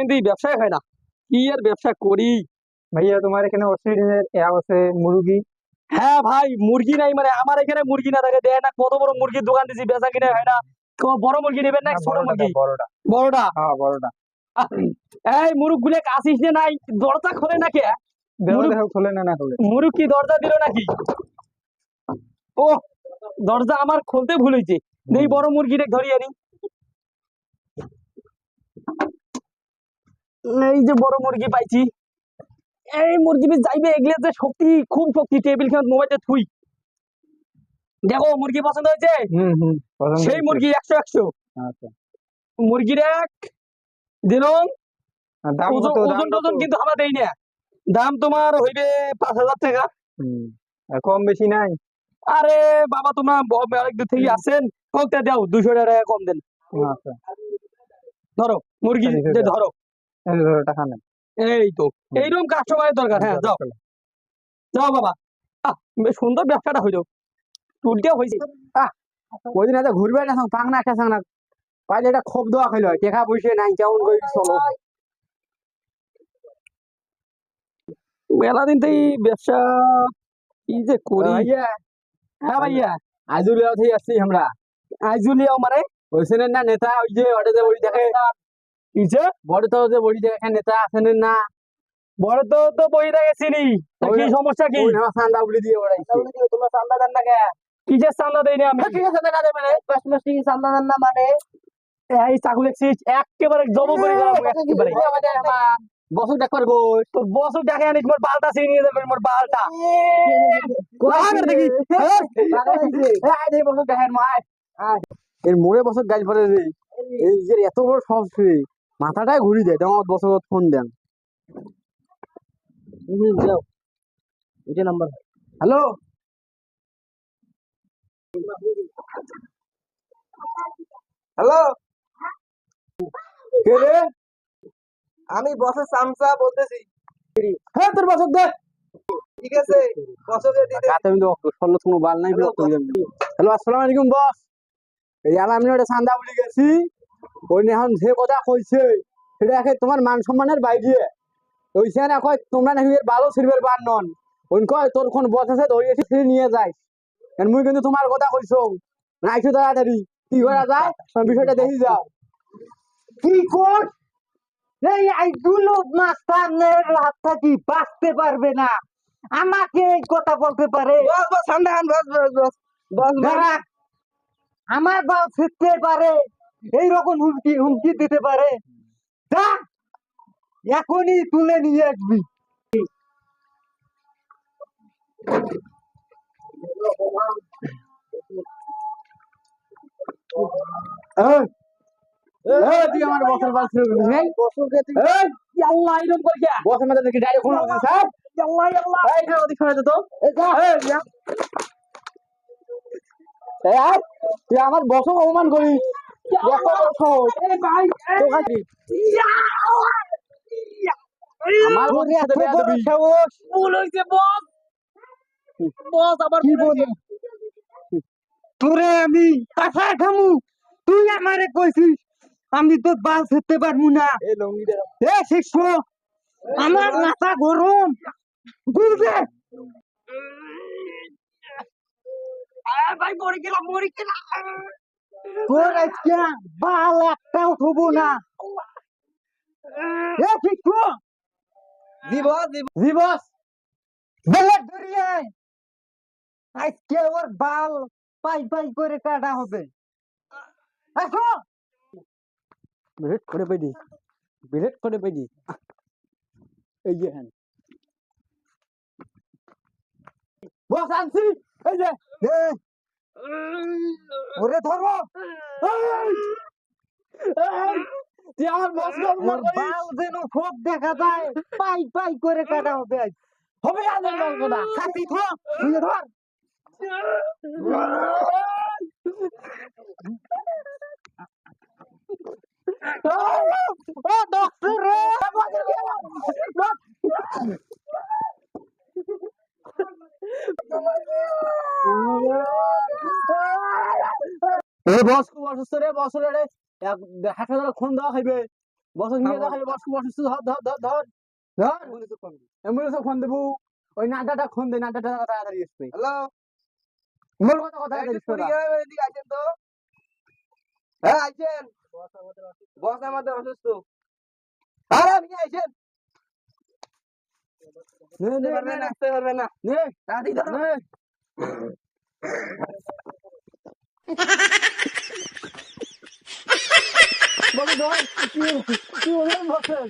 কিন্তু এই ব্যবসায় হয় না। কি আর ব্যবসা করি? ভাইয়া তোমার এখানে অস্ট্রেলিয়ার আছে মুরগি? হ্যাঁ ভাই মুরগি নাই মানে আমার এখানে মুরগি না থাকে দেয় না। কত বড় মুরগির দোকান দিছি বেচা কিনে হয় না। বড় মুরগি নেবেন না না, ছোট মুরগি? বড়টা। বড়টা? হ্যাঁ বড়টা। এই মুরগ গুলে আসিস যে নাই দরজা খোলে নাকি দেখো মুরগ- খোলে না না খোলে। মুরগ কি দরজা দিল নাকি? ও দরজা আমার খুলতে ভুল হয়েছে এই বড় মুরগিটা ধরিয়ে আনি। এই যে বড় মুরগি পাইছি। এই মুরগি বীজ যাইবে এগুলো যে শক্তি খুব শক্তি টেবিল খেয়ে মোবাইলটা থুই। দেখো মুরগি পছন্দ হয়েছে হুম হুম সেই মুরগি একশো একশো। আচ্ছা। মুরগির এক দিলাম দাম ওজন কত দাম কত? টোজন কিন্তু আমরা দেই না। দাম তোমার হইবে পাঁচ হাজার টাকা। কম বেশি নাই। আরে বাবা তোমরা ব- অনেক দূর থেকে আসেন কমতে দাও দুশো টাকা কম দেন। আচ্ছা। ধরো মুরগি দাও। ধরো। ধরো টাকা নেই এই তো এইরকম কাস্টমারের দরকার হ্যাঁ যাও। যাও বাবা। আহ সুন্দর ব্যবসাটা হইল। টুলটা হয়েছে। ওইদিন এত ঘুরবে না পাং না খেসাং না। পাইলে এটা খোপ দেওয়া খাইলো টেকা পয়সা নাই কেমন করে চলো। মেলা দিন থেকে ব্যবসা কি যে করি। ভাইয়া হ্যাঁ থেকে আসছি আমরা। আইজুলিয়াও মানে? ওইখানে না নেতা ওই যে ওটা বড়ি দেখে কিছে বড় তো যে বড়ি দেখে নেতা আছেন না। বড় তো তো বই দেখে চিনি কি সমস্যা কি? আমার সান্দা বলি দিয়ে তোমার চান্দা দেন না কে? কিসের চান্দা দেই না আমি? ঠিক আছে টাকা দেবে না পাঁচ মাস চান্দা দেন না মানে? এই চাকু একেবারে জব করে গেলাম একেবারে। দেখবার গোস তোর বছর দেখে আনিস মোর বালটা ছিনিয়ে দেবেন মোর বালটা। কোথাকার দেখি? বছর দেখেন মায় এর মোড়ে বছর গাছ পরে রে। এই যে এত বড় সমস্যা মাথাটাই ঘুরি দেয় তোমার বছর ফোন দেন। যাও এটা নাম্বার। হ্যালো? হ্যালো? কে রে? আমি বসে সামসা বলতেছি। হ্যাঁ তোর বছর দে। ঠিক আছে বছরে দিতে। আমি তো ষোলো কোনো বাল নাই হয়ে হ্যালো আসসালামু আলাইকুম বস। এই আমি ওটা সান্দা বলি গেছি। ওই এখন যে কথা কইছে। সেটা একে তোমার মান সম্মানের বাইরে। ওইখানে না কয় তোমরা নাকি ভালো সিলভার বার নন। ওই কয় তোর কোন বস আছে ধরে এসে ফিরে নিয়ে যাই। মুই কিন্তু তোমার কথা কইছো রাইছো তাড়াতাড়ি। কি করা যায়? বিষয়টা দেখি যাও। কি কর? এই আইগুলো মাস্তানের হাত থাকি বাঁচতে পারবে না? আমাকে এই কথা বলতে পারে? বস বস ঠান্ডা বস বস বস। বস আমার বাল ছিটতে পারে। এই রকম হুমকি হুমকি দিতে পারে? যা এখনই তুলে নিয়ে আসবি। আমার বসের বাল ছিল তো বস বস বস তোরে আমি আশা খামু তুই আমারে কইছিস আমি তোর বাল ছেড়তে পারব না এ আমার মাথা গরম বুঝলে ভাই, মরে গেলাম মরে গেলাম। তোর আজকে বাল একটাও থবো না এ শিষ্য দিব দিব জি ধরিয়ে আজকে ওর বাল পাই পাই করে কাটা হবে আসো বিরেট করে পেদি বিরেট করে পেদি এই যে হ্যান বস আনছি এই যে ওরে ধরো এই, এই, তুই আমার বস বাল যেন সব দেখা যায়। পাই পাই করে কাটা হবে আজ। হবে না। ধর তুই ধর! ও ডক্টর রে এ বস খুব অসুস্থ রে বস রে এক হাট হাজার খুন দেওয়া খাইবে বস নিয়ে যা খালি বস খুব অসুস্থ ধর ধর ধর ধর। ধর। অ্যাম্বুলেন্সে ফোন দেবো। ওই নাটাটা ফোন দে নাটাটা তাড়াতাড়ি আসবে হ্যালো? বল কথা কথা এদিকে আছেন তো? হ্যাঁ আছেন বস আমাদের অসুস্থ। আরে আপনি আছেন নে নে আসতে পারবে না নে তাড়াতাড়ি ধরো। বলো ধর কি কি বলেন বসেন